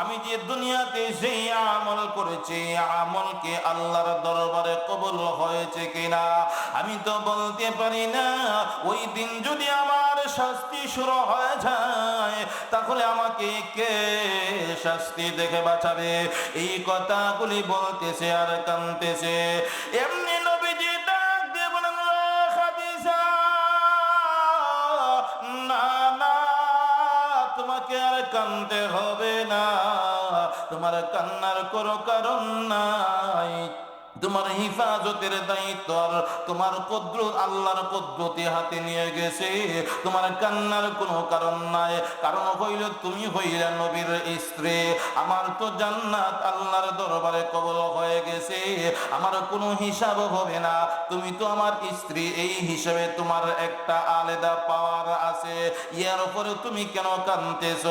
আমি যে দুনিয়াতে সেই আমল করেছি আমলকে আল্লাহর দরবারে কবুল হয়েছে কিনা, আমি তো বলতে পারি না। ওই দিন যদি আমার শাস্তি শুরু হয়ে যায়, তাহলে আমাকে কে শাস্তি দেখে বাঁচাবে? এই কথাগুলি বলতেছে আর কানতেছে। এমনি কানতে হবে না। তোমার কান্নার কোনো কারণ নাই। তোমার হিফাজতের দায়িত্ব তোমার কদ্র আল্লাহর কদ্রতি হাতে নিয়ে গেছে। তোমার কান্নার কোনো কারণ নাই। কারণ হইল, তুমি হইলে নবীর স্ত্রী। আমার তো জান্নাত আল্লাহর দরবারে কবল হয়ে গেছে। আমার কোনো হিসাব হবে না। তুমি তো আমার স্ত্রী, এই হিসাবে তোমার একটা আলাদা পাওয়ার আছে। ইয়ার উপরে তুমি কেন কানতেছ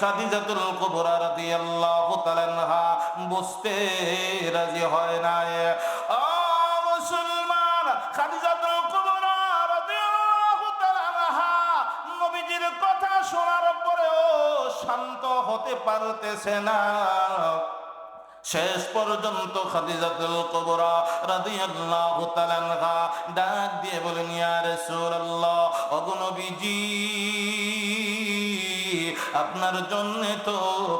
খাদিজাতুল কুবরা রাদিয়াল্লাহু তাআলা বুঝতে রাজি হয় না হতে পারতেছে না। শেষ পর্যন্ত খাদিজাতুল রাদিয়াল্লাহু তাআলা ডাক দিয়ে বলেন, ইয়া রাসূলুল্লাহ আপনার জন্য তো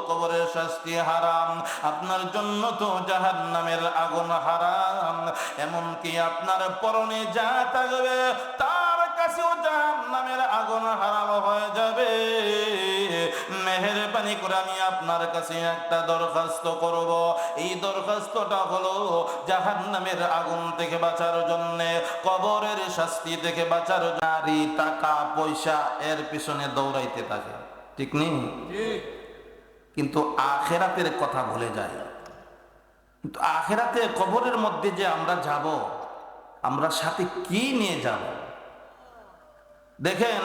কবরের শাস্তি হারাম, আপনার জন্য তো জাহান্নামের আগুন হারাম, এমনকি আপনার পরনে যা থাকবে, তার কাছেও জাহান্নামের আগুন হারাম হয়ে যাবে। মেহেরবানি করে আমি আপনার কাছে একটা দরখাস্ত করব। এই দরখাস্তটা হলো জাহান্নামের আগুন থেকে বাঁচার জন্য কবরের শাস্তি থেকে বাঁচার নারী টাকা পয়সা এর পিছনে দৌড়াইতে থাকে। ঠিক নেই কিন্তু আখেরাতের কথা ভুলে যায় কিন্তু আখেরাতে কবরের মধ্যে যে আমরা যাব আমরা সাথে কি নিয়ে যাব? দেখেন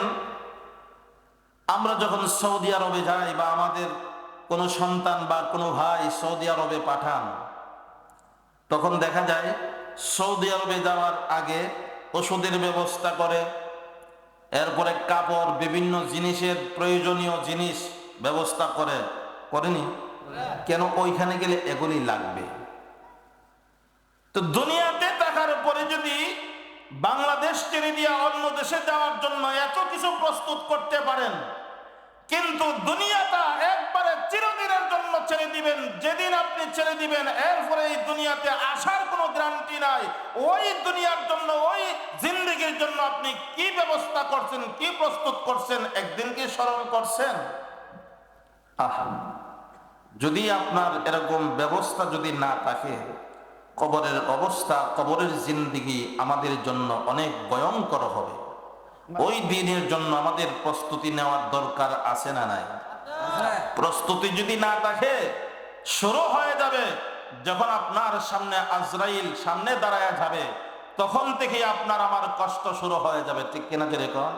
আমরা যখন সৌদি আরবে যাই বা আমাদের কোনো সন্তান বা কোনো ভাই সৌদি আরবে পাঠান, তখন দেখা যায় সৌদি আরবে যাওয়ার আগে ওষুধের ব্যবস্থা করে, এরপরে কাপড়, বিভিন্ন জিনিসের প্রয়োজনীয় জিনিস ব্যবস্থা করে, করেনি? কেন ওইখানে গেলে এগুলি লাগবে? তো দুনিয়াতে থাকার পরে যদি বাংলাদেশ ছেড়ে দিয়ে অন্য দেশে যাওয়ার জন্য এত কিছু প্রস্তুত করতে পারেন কিন্তু দুনিয়াটা একবারে চিরদিনের জন্য ছেড়ে দিবেন। যেদিন আপনি ছেড়ে দিবেন, এরপরে এই দুনিয়াতে আসার কোনো গ্যারান্টি নাই। ওই দুনিয়ার জন্য, ওই জিন্দগির জন্য আপনি কি ব্যবস্থা করছেন, কি প্রস্তুত করছেন, একদিন কি স্মরণ করছেন? যদি আপনার এরকম ব্যবস্থা যদি না থাকে, কবরের অবস্থা, কবরের জিন্দিগি আমাদের জন্য অনেক ভয়ঙ্কর হবে। ওই দিনের জন্য আমাদের প্রস্তুতি নেওয়ার দরকার আছে না নাই? প্রস্তুতি যদি না থাকে, শুরু হয়ে যাবে। যখন আপনার সামনে আজরাইল সামনে দাঁড়ায় যাবে, তখন থেকে আপনার আমার কষ্ট শুরু হয়ে যাবে। ঠিক কিনা যেরকম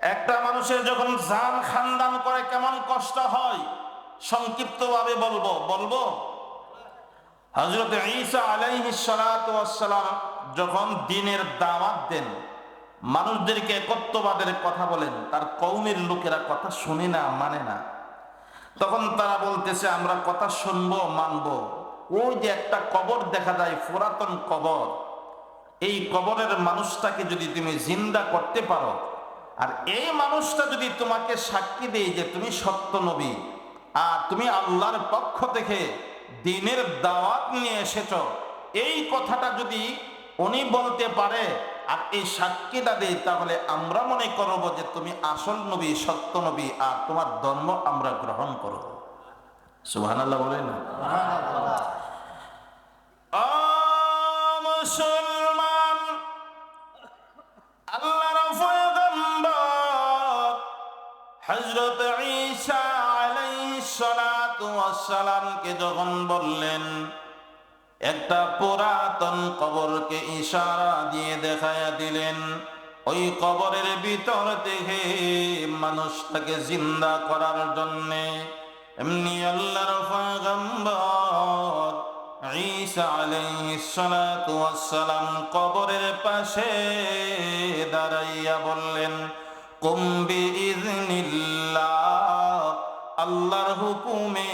একটা মানুষের যখন জান খানদান করে কেমন কষ্ট হয়, সংক্ষিপ্তভাবে বলব বলব। হজরত ঈসা আলাইহিস যখন দিনের দাওয়াত দেন মানুষদেরকে একত্ববাদের কথা বলেন, তার কৌমের লোকেরা কথা শুনে না মানে না। তখন তারা বলতেছে, আমরা কথা শুনব, মানব। ওই যে একটা কবর দেখা যায়, পুরাতন কবর। এই কবরের মানুষটাকে যদি তুমি জিন্দা করতে পারো, আর এই মানুষটা যদি তোমাকে সাক্ষী দেয় যে তুমি সত্য নবী, আর তুমি আল্লাহর পক্ষ থেকে দিনের দাওয়াত নিয়ে এসেছ, এই কথাটা যদি উনি বলতে পারে আর এই সাক্ষীটা দেয় তাহলে আমরা মনে করব যে তুমি আসল নবী, সত্য নবী, আর তোমার ধর্ম আমরা গ্রহণ করব। সুবহানাল্লাহ বলে না? আ মুসলমান আলাইহিস সালাতু ওয়াস সালামকে যখন বললেন একটা পুরাতন কবরকে ইশারা দিয়ে দেখায়া দিলেন। ওই কবরের ভিতর থেকে মানুষটাকে জিন্দা করার জন্যে এমনি আল্লাহর পয়গম্বর ঈসা আলাইহিস সালাতু ওয়াস সালাম কবরের পাশে দাঁড়াইয়া বললেন, কুম বিইذنিল্লাহ আল্লাহর হুকুমে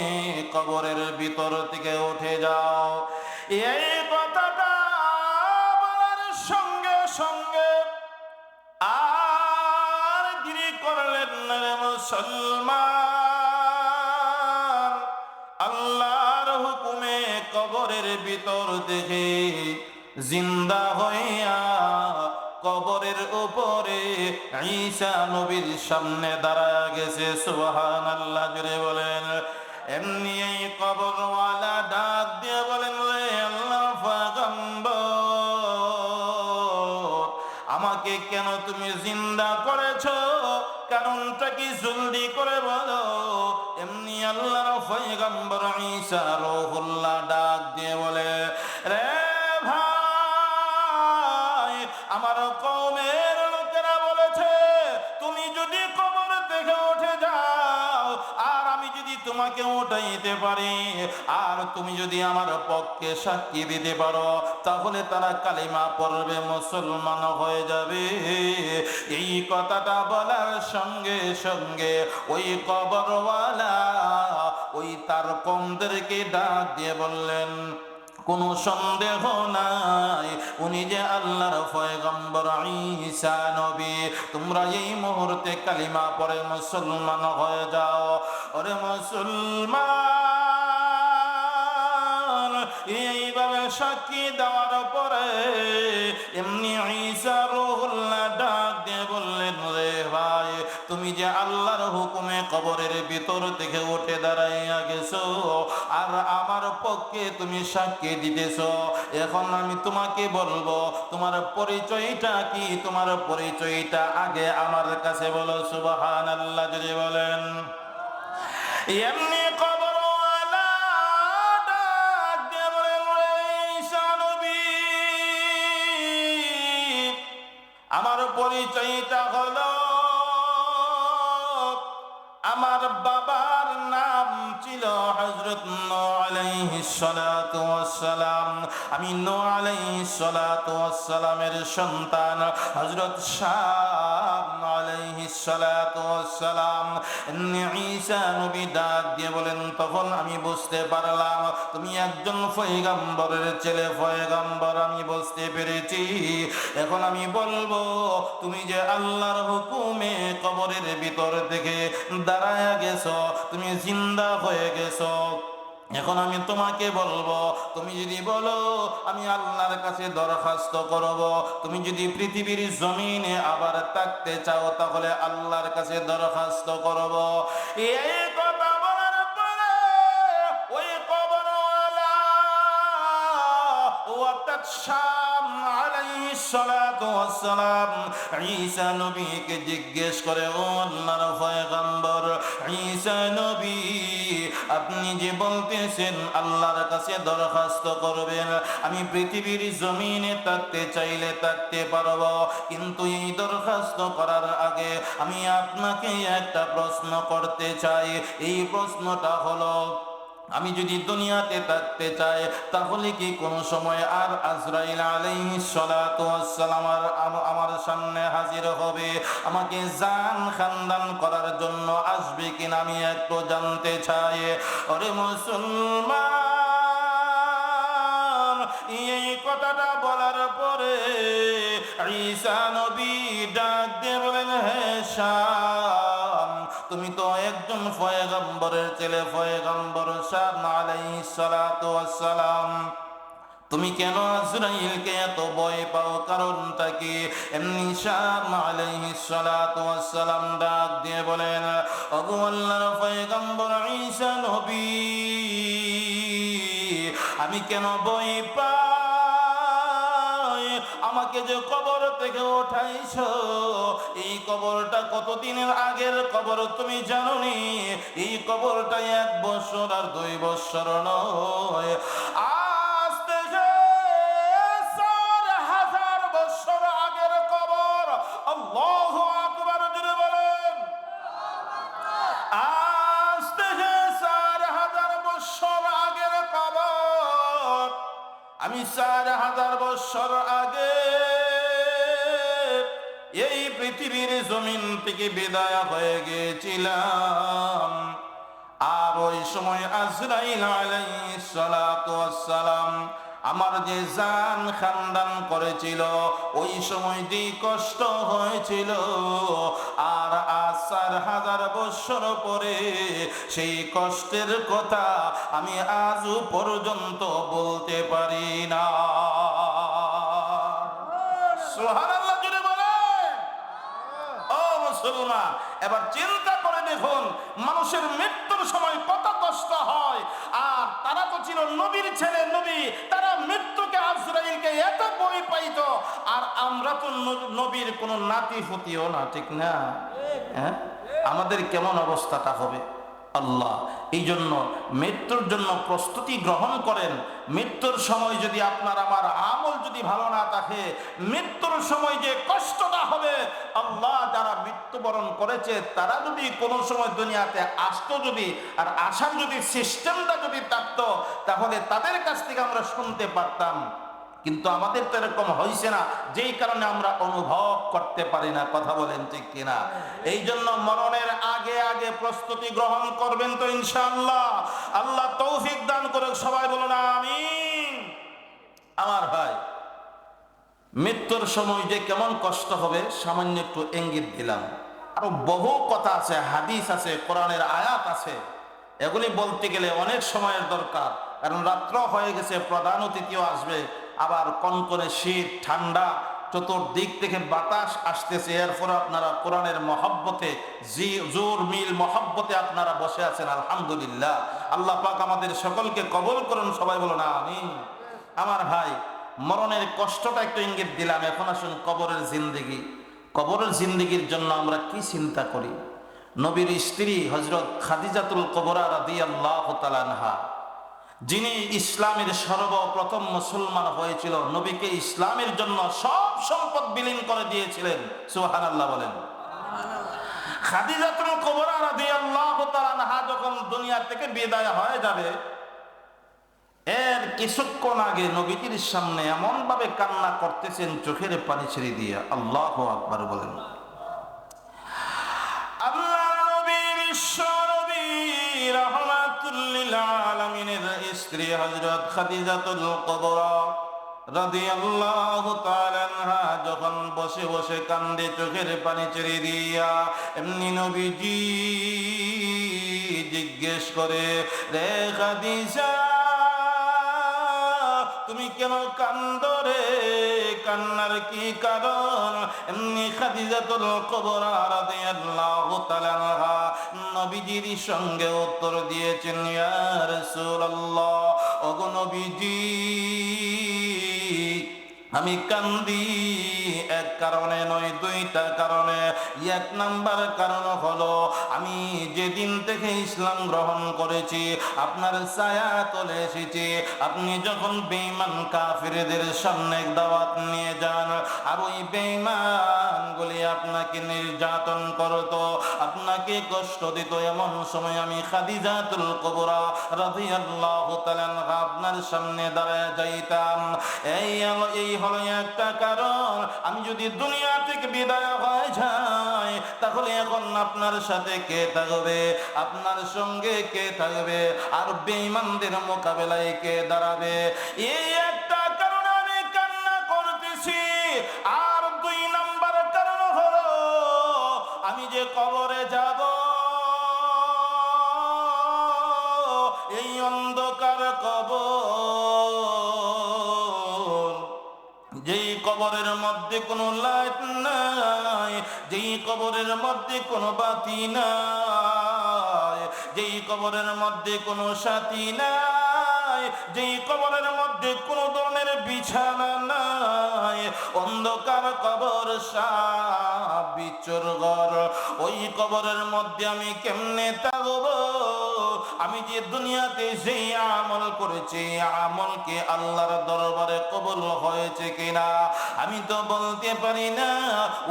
কবরের ভিতর থেকে উঠে যাও। এই কথাটা সঙ্গে সঙ্গে আর গিরি করলেন মুসলমান। আল্লাহর হুকুমে কবরের ভিতর দেখে জিন্দা হইয়া কবরের উপরে ঈসা নবীর সামনে দাঁড়ায় গেছে। সুবহান আল্লাহ জুড়ে বলেন। এমনি এই ঈসা রুহুল্লাহ ডাক দিয়ে বলে, রে ভাই, আমার কওমের লোকেরা বলেছে, তুমি যদি কবর থেকে উঠে যাও, আর আমি যদি তোমাকে উঠাইতে পারি, আর তুমি যদি আমার পক্ষে সাক্ষী দিতে পারো, তাহলে তারা কালিমা পড়বে, মুসলমান হয়ে যাবে। এই কথাটা বলার সঙ্গে সঙ্গে ওই কবরওয়ালা ওই তার কমদেরকে ডাক দিয়ে বললেন, কোনো সন্দেহ নাই, উনি যে আল্লাহর পয়গম্বর ঈসা নবী, তোমরা এই মুহূর্তে কালিমা পরে মুসলমান হয়ে যাও। ওরে মুসলমান, এইভাবে সাক্ষী দেওয়ার পরে এমনি ঈসা ভিতর থেকে উঠে দাঁড়াইয়া গেছো। আর আমার পক্ষে তুমি সাক্ষী দিতেছ। এখন আমি তোমাকে বলব তোমার পরিচয়টা কি? তোমার পরিচয়টা আগে আমার কাছে বলো সুবহান আল্লাহ যদি বলেন। এমনি কবরওয়ালা ডাক দিয়ে বলেন, "ওরে ঈসা নবী, আমার পরিচয়টা হলো আমার বাবার নাম ছিল হজরত ওয়াসসালাম। আমি নো আলাইহিস সালাতু সন্তান হজরত শাহ এমনি ঈসা নবী ডাক দিয়ে বলেন, তখন আমি বুঝতে পারলাম, তুমি একজন ফয়গাম্বরের ছেলে। ফয়গাম্বর আমি বুঝতে পেরেছি। এখন আমি বলব, তুমি যে আল্লাহর হুকুমে কবরের ভিতর থেকে দাঁড়ায় গেছ, তুমি জিন্দা হয়ে গেছো। এখন আমি তোমাকে বলব, তুমি যদি বলো, আমি আল্লাহর কাছে দরখাস্ত করব, তুমি যদি পৃথিবীর জমিনে আবার থাকতে চাও, তাহলে আল্লাহর কাছে দরখাস্ত করব। এই কথা বলার পরে ওই নবীকে জিজ্ঞেস করে, ও আল্লাহর পয়গম্বর, ঈসা নবী আপনি যে বলতেছেন, আল্লাহর কাছে দরখাস্ত করবেন। আমি পৃথিবীর জমিনে থাকতে চাইলে থাকতে পারব, কিন্তু এই দরখাস্ত করার আগে আমি আপনাকে একটা প্রশ্ন করতে চাই। এই প্রশ্নটা হলো, আমি যদি দুনিয়াতে থাকতে চাই, তাহলে কি কোনো সময় আর আজরাইল আম- আমার সামনে হাজির হবে? আমাকে জান খানদান করার জন্য কিনা আমি একটু জানতে চাই, ওরে মুসলমান, এই কথাটা বলার পরে ঈসা নবী ডাক দিয়ে বলেন, হে তুমি তো একজন ফয়গম্বরের ছেলে, ফয়গম্বর শাম আলাইহিস সালাতু ওয়াসসালাম তুমি কেন আজরাইলকে এত ভয় পাও? কারণটা কি? এমনি শাম আলাইহিস সালাতু ওয়াসসালাম ডাক দিয়ে বলেন, ওগো আল্লাহর পয়গম্বর ঈসা নবী, আমি কেন ভয় পাই? আমাকে যে কবর থেকে উঠাইছো, এই কবরটা কতদিনের আগের কবর তুমি জানোনি? এই কবরটা এক বছর আর দুই বছর নয়। আমি চার হাজার বছর আগে এই পৃথিবীর জমিন থেকে বিদায় হয়ে গেছিলাম সময় আজরাইল আলাইহিস সালাতু ওয়াসসালাম আমার যে জান খানদান করেছিল, ওই সময় যে কষ্ট হয়েছিল, আর আজ চার হাজার বছর পরে সেই কষ্টের কথা আমি আজও পর্যন্ত বলতে পারি না। এবার চিন্তা করে দেখুন, মানুষের মৃত্যুর সময় কত কষ্ট হয়। আর তারা তো ছিল নবীর ছেলে, নবী। তারা মৃত্যুকে আজরাইলকে এত বই পাইত। আর আমরা তো নবীর কোনো নাতি হতিও না, ঠিক না? হ্যাঁ? আমাদের কেমন অবস্থাটা হবে? আল্লাহ। এই জন্য মৃত্যুর জন্য প্রস্তুতি গ্রহণ করেন। মৃত্যুর সময় যদি আপনার আমার আমল যদি ভালো না থাকে, মৃত্যুর সময় যে কষ্টটা হবে, আল্লাহ যারা মৃত্যুবরণ করেছে, তারা যদি কোনো সময় দুনিয়াতে আসতো যদি, আর আসার যদি সিস্টেমটা যদি থাকতো, তাহলে তাদের কাছ থেকে আমরা শুনতে পারতাম। কিন্তু আমাদের তো এরকম হয়েছে না, যেই কারণে আমরা অনুভব করতে পারি না, কথা বলেন ঠিক কিনা? এই জন্য মরণের আগে আগে প্রস্তুতি গ্রহণ করবেন তো ইনশাআল্লাহ। আল্লাহ তৌফিক দান করে সবাই বলুন আমি আমার ভাই, মৃত্যুর সময় যে কেমন কষ্ট হবে, সামান্য একটু ইঙ্গিত দিলাম। আরও বহু কথা আছে, হাদিস আছে, কোরআনের আয়াত আছে। এগুলি বলতে গেলে অনেক সময়ের দরকার, কারণ রাত্র হয়ে গেছে, প্রধান অতিথিও আসবে। আবার কনকনে শীত, ঠান্ডা, চতুর্দিক থেকে বাতাস আসতেছে। এরপর আপনারা কোরআনের মহব্বতে জোর, মিল মহব্বতে আপনারা বসে আছেন, আলহামদুলিল্লাহ। আল্লাহ পাক আমাদের সকলকে কবল করুন, সবাই বলো না আমিন। আমার ভাই, মরণের কষ্টটা একটু ইঙ্গিত দিলাম। এখন আসুন কবরের জিন্দেগি। কবরের জিন্দেগির জন্য আমরা কি চিন্তা করি? নবীর স্ত্রী হজরত খাদিজাতুল কবরা রাদি আল্লাহ তালানহা যিনি ইসলামের সর্বপ্রথম মুসলমান হয়েছিল নবীকে ইসলামের জন্য সব সম্পদ বিলীন করে দিয়েছিলেন। সুহান আল্লাহ বলেন খাদিজাতুল কবরা রাদিয়াল্লাহু তাআলা আনহা যখন দুনিয়া থেকে বিদায় হয়ে যাবে এর কিছুক্ষণ আগে নবীজির সামনে এমন ভাবে কান্না করতেছেন চোখের পানি ছেড়ে দিয়ে আল্লাহ আকবার বলেন। স্ত্রী হজরত খাদিজাতুল কবরা রাদিয়াল্লাহু তাআলা যখন বসে বসে কান্দে চোখের পানি ছেড়ে দিয়া এমনি নবীজি জিজ্ঞেস করে, রে খাদিজা কেন কান্দরে, কান্নার কি কারণ? এমনি খাদিজাতুল কবরা রাদিয়াল্লাহু তাআলা নবীজির সঙ্গে উত্তর দিয়েছেন, ইয়া রাসূলুল্লাহ, ওগো নবীজি। আমি কান্দি, এক কারণে নয়, দুইটা কারণে। এক নাম্বার কারণ হলো, আমি যেদিন থেকে ইসলাম গ্রহণ করেছি, আপনার ছায়া তলে এসেছি। আপনি যখন বেঈমান কাফিরদের সামনে দাওয়াত নিয়ে যান, আর ওই বেঈমান গুলি আপনাকে নির্যাতন করতো, আপনাকে কষ্ট দিত। এমন সময় আমি খাদিজাতুল কুবরা রাদিয়াল্লাহু তাআলা আপনার সামনে দাঁড়ায় যাইতাম। এই এই হলো একটা কারণ, আমি যদি দুনিয়া থেকে বিদায় হয়ে যাই, তাহলে এখন আপনার সাথে কে থাকবে? আপনার সঙ্গে কে থাকবে? আর বেঈমানদের মোকাবেলায় কে দাঁড়াবে? এই একটা কারণে আমি কান্না করতেছি। আর দুই নাম্বার কারণ হলো, আমি যে কবরে যাব মধ্যে কোনো লাইট নাই, যেই কবরের মধ্যে কোনো বাতি নাই, যেই কবরের মধ্যে কোনো সাথী নাই, যেই কবরের মধ্যে কোনো ধরনের বিছানা নাই। অন্ধকার কবর সাপ বিচর ঘর, ওই কবরের মধ্যে আমি কেমনে থাকব? আমি যে দুনিয়াতে সেই আমল করেছি আমলকে আল্লাহর দরবারে কবুল হয়েছে কিনা, আমি তো বলতে পারি না।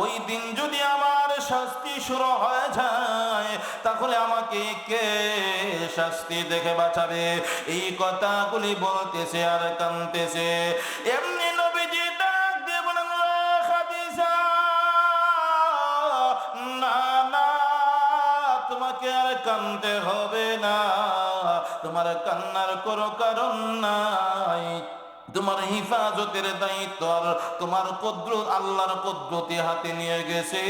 ওই দিন যদি আমার শাস্তি শুরু হয়ে যায়, তাহলে আমাকে কে শাস্তি দেখে বাঁচাবে? এই কথাগুলি বলতেছে আর কানতেছে। এমনি কানতে হবে না। তোমার কান্নার কোনো কারণ নাই। তোমার হিফাজতের দায়িত্ব আর তোমার কদ্রুত আল্লাহর কদ্রতি হাতে নিয়ে গেছে।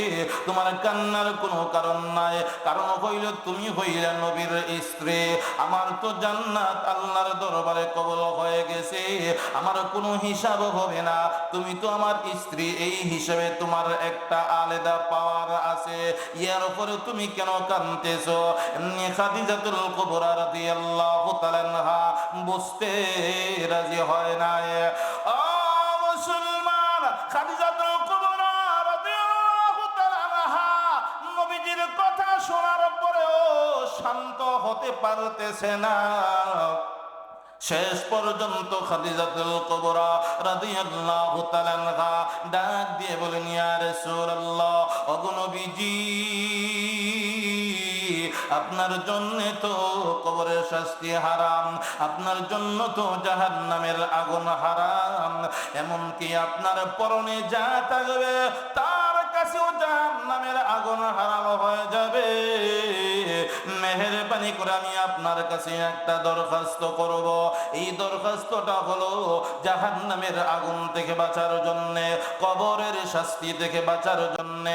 তোমার কান্নার কোনো কারণ নাই। কারণ হইল তুমি হইলে নবীর স্ত্রী। আমার তো জান্নাত আল্লাহর দরবারে কবল হয়ে গেছে। আমার কোনো হিসাব হবে না। তুমি তো আমার স্ত্রী। এই হিসাবে তোমার একটা আলাদা পাওয়ার আছে। ইয়ার উপরে তুমি কেন কানতেছ এমনি খাদিজাতুল কুবরা রাদিয়াল্লাহু তাআলা বুঝতে রাজি হয় না মুসলমান তাআলা নবীজির কথা শোনার পরেও শান্ত হতে পারতেছে না। শেষ পর্যন্ত খাদিজাতুল কুবরা রাদিয়াল্লাহু তাআলা ডাক দিয়ে বলেন, ইয়া রাসূলুল্লাহ ওগো নবীজি আপনার জন্য তো কবরের শাস্তি হারাম, আপনার জন্য তো জাহান্নামের আগুন হারাম, এমনকি আপনার পরনে যা থাকবে তার কাছেও জাহান্নামের আগুন হারাম হয়ে যাবে। মেহেরবানি করে আমি আপনার কাছে একটা দরখাস্ত করব। এই দরখাস্তটা হলো জাহান্নামের আগুন থেকে বাঁচার জন্য, কবরের শাস্তি থেকে বাঁচার জন্য,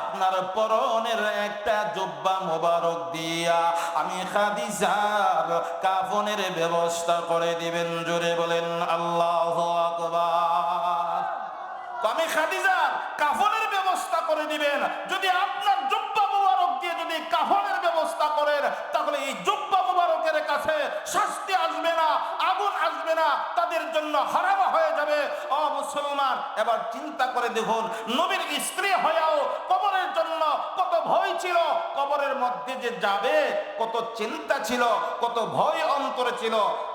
আপনার পরনের একটা জুব্বা মোবারক দিয়া আমি খাদিজার কাফনের ব্যবস্থা করে দিবেন, জোরে বলেন আল্লাহ আকবার। আমি খাদিজার কাফনের ব্যবস্থা করে দিবেন, যদি আপনার এবার চিন্তা করে দেখুন, নবীর স্ত্রী হয়েও কবরের জন্য কত ভয় ছিল, কবরের মধ্যে যে যাবে, কত চিন্তা ছিল, কত ভয় অন্তরে ছিল।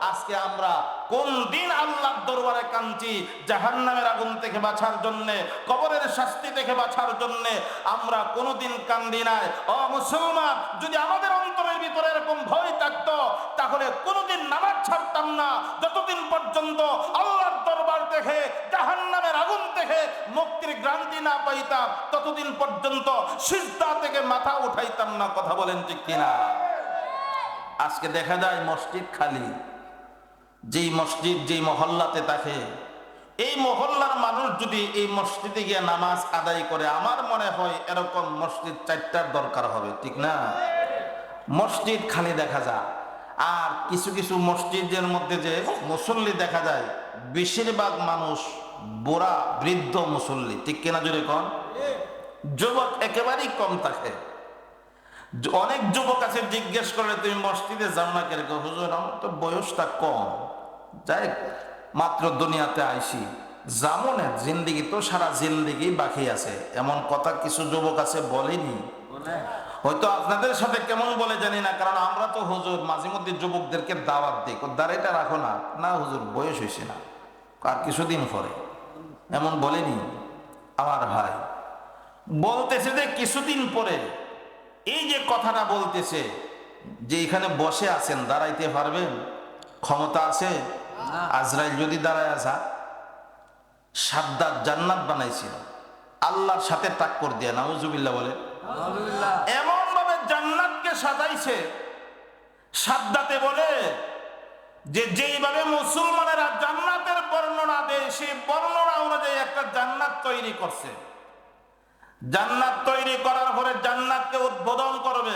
আজকে আমরা কোন দিন আল্লাহর দরবারে কাঁদছি, জাহান্নামের আগুন থেকে বাঁচার জন্য, কবরের শাস্তি থেকে বাঁচার জন্য আমরা কোনোদিন কান্দি নাই। ও মুসলমান, যদি আমাদের অন্তরের ভিতরে এরকম ভয় থাকতো, তাহলে কোনোদিন নামাজ ছাড়তাম না। যতদিন পর্যন্ত আল্লাহর দরবার দেখে, জাহান্নামের আগুন থেকে মুক্তির গ্রান্তি না পাইতাম, ততদিন পর্যন্ত সিজদা থেকে মাথা উঠাইতাম না, কথা বলেন ঠিক কিনা? আজকে দেখা যায় মসজিদ খালি। যেই মসজিদ, যেই মহল্লাতে থাকে, এই মহল্লার মানুষ যদি এই মসজিদে গিয়ে নামাজ আদায় করে, আমার মনে হয় এরকম মসজিদ চারটার দরকার হবে, ঠিক না? মসজিদ খালি দেখা যায়। আর কিছু কিছু মসজিদের মধ্যে যে মুসল্লি দেখা যায় বেশিরভাগ মানুষ বুড়া বৃদ্ধ মুসল্লি। ঠিক কিনা জুড়ে কন? যুবক একেবারেই কম থাকে। অনেক যুবক আছে জিজ্ঞেস করলে তুমি মসজিদে যাও না কেন? হুজুর আমার তো বয়সটা কম। যাই মাত্র দুনিয়াতে আইসি। জামনে জিন্দিগি তো সারা জিন্দিগি বাকি আছে। এমন কথা কিছু যুবক আছে বলেনি। হয়তো আপনাদের সাথে কেমন বলে জানি না কারণ আমরা তো হুজুর মাঝে মধ্যে যুবকদেরকে দাওয়াত দিই। "ও দাঁড়াইটা রাখো না। না হুজুর বয়স হয়েছে না। আর কিছুদিন পরে। এমন বলেনি আমার ভাই। বলতেছে যে কিছুদিন পরে এই যে কথাটা বলতেছে যে এখানে বসে আছেন দাঁড়াইতে পারবেন ক্ষমতা আছে আজরাইল যদি দাঁড়ায় আসা সাদ্দার জান্নাত বানাইছিল। আল্লাহর সাথে টাক্কর দিয়ে নাউজুবিল্লাহ বলে এমন ভাবে জান্নাতকে সাজাইছে সাদ্দাতে বলে যে যেইভাবে মুসলমানেরা জান্নাতের বর্ণনা দেয়, সেই বর্ণনা অনুযায়ী একটা জান্নাত তৈরি করছে। জান্নাত তৈরি করার পরে জান্নাতকে উদ্বোধন করবে।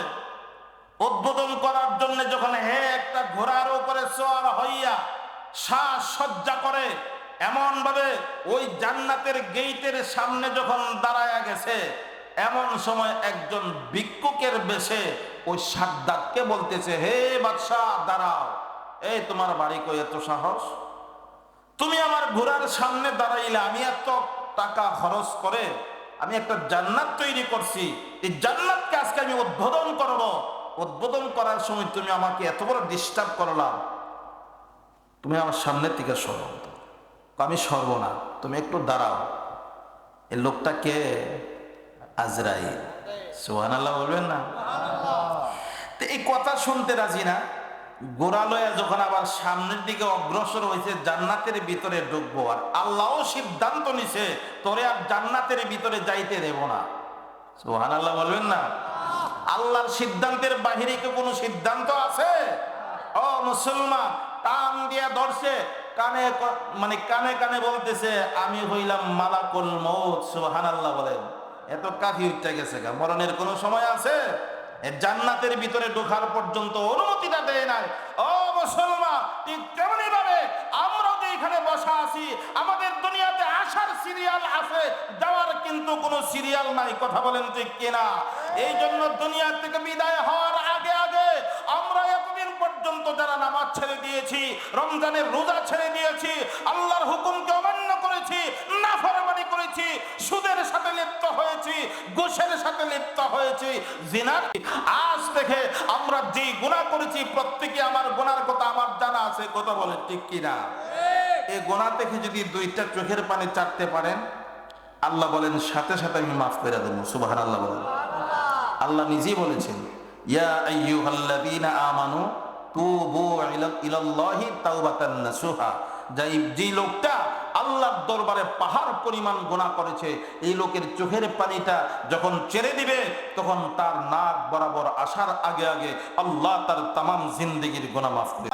উদ্বোধন করার জন্য যখন হে একটা ঘোড়ার উপরে সোয়ার হইয়া শ্বাস সজ্জা করে এমন ভাবে ওই জান্নাতের গেইটের সামনে যখন দাঁড়ায়া গেছে, এমন সময় একজন ভিক্ষুকের বেশে ওই সাদ্দাতকে বলতেছে, হে বাদশাহ, দাঁড়াও। তোমার বাড়ি কই? এত সাহস? তুমি আমার ঘোড়ার সামনে দাঁড়াইলে আমি এত টাকা খরচ করে আমি একটা জান্নাত তৈরি করছি। এই জান্নাতকে আজকে আমি উদ্বোধন করব। উদ্বোধন করার সময় তুমি আমাকে এত বড় ডিস্টার্ব করলাম তুমি আমার সামনের থেকে সরো আমি সরব না। তুমি একটু দাঁড়াও। এই লোকটা কে? আজরাইল। সোহান আল্লাহ বলবেন না? তো এই কথা শুনতে রাজি না? গোড়ালয়া যখন আবার সামনের দিকে অগ্রসর হয়েছে, জান্নাতের ভিতরে ঢুকবো। আর আল্লাহও সিদ্ধান্ত নিছে, তোরে আর জান্নাতের ভিতরে যাইতে দেব না। সোহান আল্লাহ বলবেন না? আল্লাহর সিদ্ধান্তের বাহিরে কি কোনো সিদ্ধান্ত আছে? ও মুসলমান, টান দিয়া ধরছে, কানে মানে কানে কানে বলতেছে, আমি হইলাম মালাকুল মৌত আল্লাহ বলেন। এত কাফি উঠতে গেছে মরণের কোনো সময় আছে? জান্নাতের ভিতরে ঢোকার পর্যন্ত অনুমতিটা দেয় নাই। ও মুসলমান, ঠিক তেমনি ভাবে আমরা যে এখানে বসা আছি, আমাদের দুনিয়াতে আসার সিরিয়াল আছে যাওয়ার কিন্তু কোনো সিরিয়াল নাই, কথা বলেন ঠিক কিনা? এই জন্য দুনিয়া থেকে বিদায় হওয়ার আগে আগে আমরা এতদিন পর্যন্ত যারা নামাজ ছেড়ে দিয়েছি, রমজানের রোজা ছেড়ে দিয়েছি, আল্লাহর হুকুমকে অমান্য করেছি, নাফরমানি করেছি, সুদের সাথে লিপ্ত হয়েছি ঘুষের সাথে লিপ্ত হয়েছি জিনার আজ থেকে আমরা যে গুনাহ করেছি প্রত্যেকে আমার গুনার কথা আমার জানা আছে কথা বলে ঠিক কিনা? এই গোনা থেকে যদি দুইটা চোখের পানি চাটতে পারেন আল্লাহ বলেন সাথে সাথে আমি মাফ করে দেবো সুবাহান আল্লাহ বলেন আল্লাহ নিজেই বলেছেন ইয়া আইয়ুহাল্লাযীনা আমানু তুবু ইলাল্লাহি তাওবাতান নাসুহা। যাই লোকটা আল্লাহর দরবারে পাহাড় পরিমাণ গোনা করেছে, এই লোকের চোখের পানিটা যখন ছেড়ে দিবে, তখন তার নাক বরাবর আসার আগে আগে আল্লাহ তার তামাম জিন্দেগির গোনা মাফ করে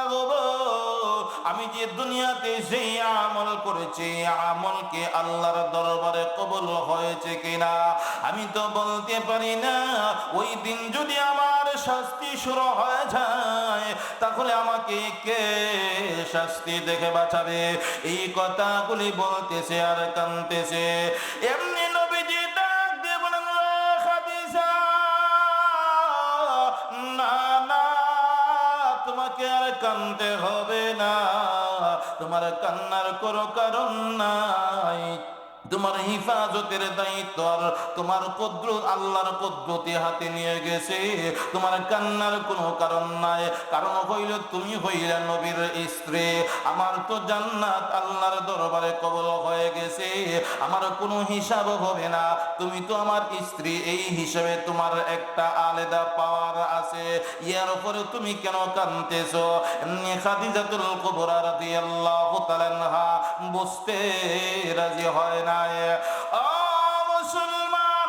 আমি যে দুনিয়াতে সেই আমল করেছি আমলকে আল্লাহর দরবারে কবল হয়েছে কিনা? আমি তো বলতে পারি না, ওই দিন যদি আমার শাস্তি শুরু হয়ে যায়, তাহলে আমাকে কে শাস্তি দেখে বাঁচাবে? এই কথাগুলি বলতেছে আর কানতেছে। এমনি নবীজি কানতে হবে না। তোমার কান্নার কোনো কারণ নাই। তোমার হিফাজতের দায়িত্ব আর তোমার কদ্রুত আল্লাহর কদ্রতি হাতে নিয়ে গেছে। তোমার কান্নার কোনো কারণ নাই। কারণ হইল তুমি হইলে নবীর স্ত্রী। আমার তো জান্নাত আল্লাহর দরবারে কবল হয়ে গেছে। আমার কোনো হিসাব হবে না। তুমি তো আমার স্ত্রী, এই হিসাবে তোমার একটা আলাদা পাওয়ার আছে। ইয়ার উপরে তুমি কেন কানতেছো এমনি খাদিজাতুল কুবরা রাদিয়াল্লাহু তাআলা বুঝতে রাজি হয় না মুসলমান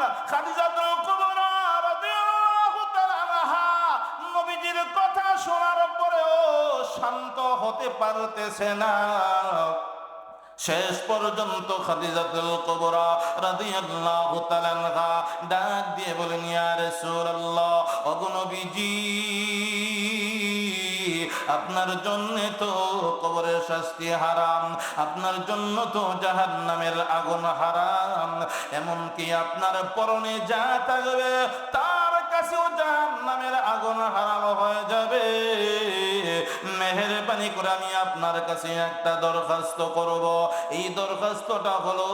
নবীজির কথা শোনার পরেও শান্ত হতে পারতেছে না। শেষ পর্যন্ত খাদিজাতুল কুবরা রাদিয়াল্লাহু তাআলা ডাক দিয়ে বলেন, ইয়া রাসূলুল্লাহ ওগো নবীজি আপনার জন্য তো কবরের শাস্তি হারাম, আপনার জন্য তো জাহান্নামের আগুন হারাম। এমনকি আপনার পরনে যা থাকবে, তার কাছেও জাহান্নামের আগুন হারাম হয়ে যাবে। মেহেরবানি করে আমি আপনার কাছে একটা দরখাস্ত করব। এই দরখাস্তটা হলো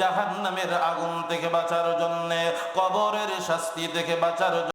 জাহান্নামের আগুন থেকে বাঁচার জন্য, কবরের শাস্তি থেকে বাঁচার